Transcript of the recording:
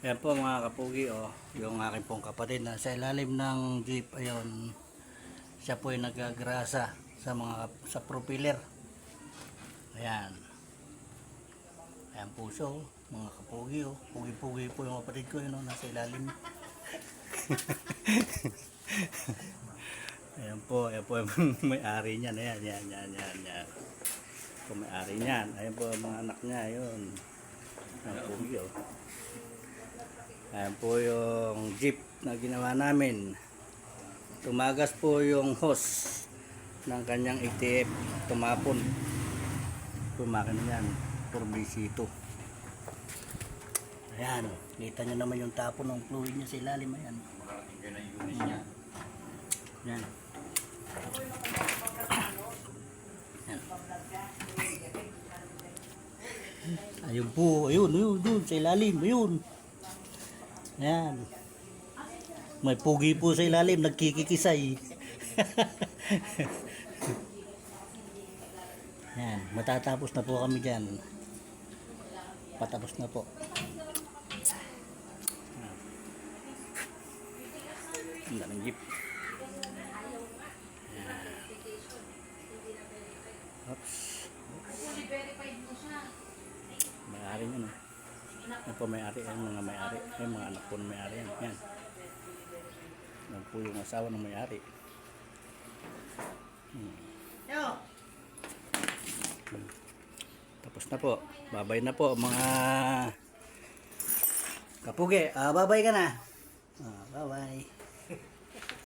Ayan po mga kapugi, oh, yung aking pong kapatid na sa ilalim ng jeep, ayun, siya po yung nagagrasa sa mga sa propeller. Ayan. Ayan po siya, oh, mga kapugi, oh. Pugi-pugi po yung kapatid ko, yun, oh, nasa ilalim. ayan po, ayan po may-ari niyan, ayan, yan, yan, yan, yan. Po may-ari niyan, ayan po ang mga anak niya, ayun. Ayan pugi, oh. Ayan po yung jeep na ginawa namin. Tumagas po yung hose ng kanyang ATF. Tumapon. Pumakin na yan. Turbisito. Ayan. Kita nyo naman yung tapon ng fluid niya sa ilalim. Ayan. Ayan. Ayan. Ayun po. Ayun. Ayun. Ayun. Sa ilalim. Ayun. Ayan. May pugi po sa ilalim, nagkikikisay. Ayan, matatapos na po kami dyan. Patapos na po. Ang daming jeep. Yan po may-ari, yan mga may-ari. Yan mga anak po ng may-ari yan. Yan. Yan po yung asawa ng may-ari. Hmm. Tapos na po. Babay na po mga kapugi. Ah, babay ka na. Ah, bye-bye.